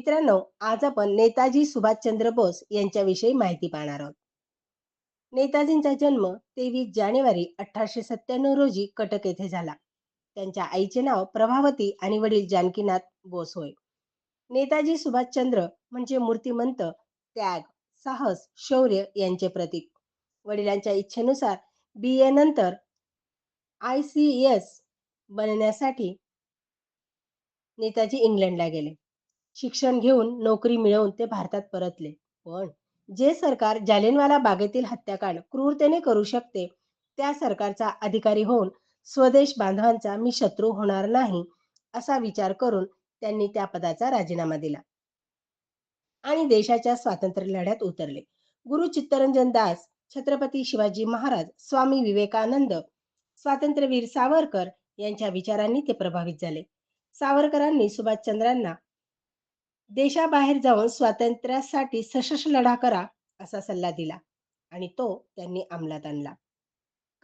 मित्रांनो आज आपण नेताजी सुभाषचंद्र बोस यांच्याविषयी माहिती पाहणार आहोत. नेताजींचा जन्म तेवीस जानेवारी अठराशे सत्त्याण्णव रोजी कटक येथे झाला. त्यांच्या आईचे नाव प्रभावती आणि वडील जानकीनाथ बोस होय. नेताजी सुभाषचंद्र म्हणजे मूर्तिमंत त्याग साहस शौर्य यांचे प्रतीक. वडिलांच्या इच्छेनुसार बी ए नंतर आय सी एस बनण्यासाठी नेताजी इंग्लंडला गेले. शिक्षण घेऊन नोकरी मिळवून ते भारतात परतले. पण जे सरकार जालियनवाला बागेतील हत्याकांड क्रूरतेने करू शकते त्या सरकारचा अधिकारी होऊन स्वदेश बांधवांचा मी शत्रू होणार नाही असा विचार करून त्यांनी त्या पदाचा राजीनामा दिला. आणि देशाच्या स्वातंत्र्य लढ्यात उतरले. गुरु चित्तरंजन दास छत्रपती शिवाजी महाराज स्वामी विवेकानंद स्वातंत्र्यवीर सावरकर यांच्या विचारांनी ते प्रभावित झाले. सावरकरांनी सुभाषचंद्रांना देशाबाहेर जाऊन स्वातंत्र्यासाठी सशस्त्र लढा करा असा सल्ला दिला आणि तो त्यांनी अंमलात आणला.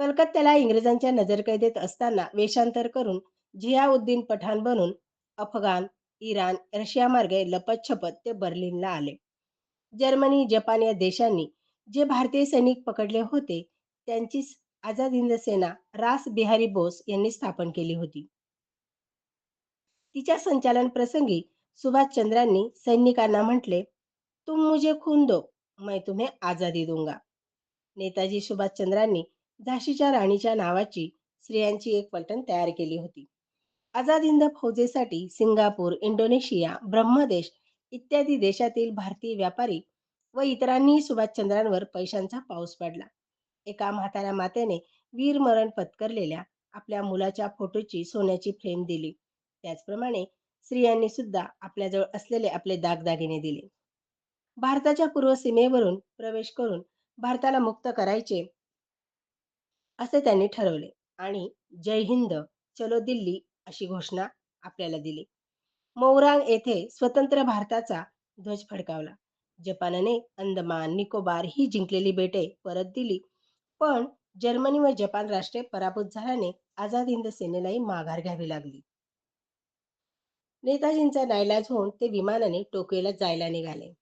कलकत्त्याला इंग्रजांच्या नजरकैदेत असताना वेषांतर करून जियाउद्दीन पठाण बनून अफगाण इराण रशिया मार्गे लपतछपत ते बर्लिनला आले. जर्मनी जपान या देशांनी जे भारतीय सैनिक पकडले होते त्यांचीच आझाद हिंद सेना रास बिहारी बोस यांनी स्थापन केली होती. तिच्या संचालन प्रसंगी सुभाषचंद्रांनी सैनिकांना म्हटले तुम मुझे खून दो मैं तुम्हें आजादी दूंगा. नेताजी सुभाषचंद्रांनी झाशीच्या राणीच्या नावाची स्त्रियांची एक पलटण तयार केली होती. आझाद हिंद फौजेसाठी सिंगापूर इंडोनेशिया ब्रह्मदेश इत्यादी देशातील भारतीय व्यापारी व इतरांनी सुभाषचंद्रांवर पैशांचा पाऊस पडला. एका म्हाताऱ्या मातेने वीरमरण पत्करलेल्या आपल्या मुलाच्या फोटोची सोन्याची फ्रेम दिली. त्याचप्रमाणे स्त्रियांनी सुद्धा आपल्याजवळ असलेले आपले दागदागिने दिले. भारताच्या पूर्व सीमेवरून प्रवेश करून भारताला मुक्त करायचे असे त्यांनी ठरवले आणि जय हिंद चलो दिल्ली अशी घोषणा आपल्याला दिली. मौरांग येथे स्वतंत्र भारताचा ध्वज फडकावला. जपानने अंदमान निकोबार ही जिंकलेली बेटे परत दिली. पण जर्मनी व जपान राष्ट्रे पराभूत झाल्याने आझाद हिंद सेनेलाही माघार घ्यावी लागली. नेताजींचा नाईलाज होऊन ते विमानाने टोकियोला जायला निघाले.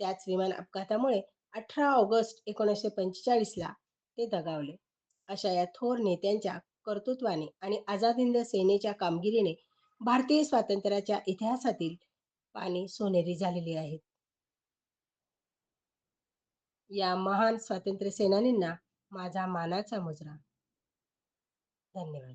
त्याच विमान अपघातामुळे अठरा ऑगस्ट एकोणीसशे पंचेचाळीसला ते दगावले. अशा या थोर नेत्यांच्या कर्तृत्वाने आणि आझाद हिंद सेनेच्या कामगिरीने भारतीय स्वातंत्र्याच्या इतिहासातील पाने सोनेरी झालेली आहेत. या महान स्वातंत्र्य सेनानींना माझा मानाचा मुजरा. धन्यवाद.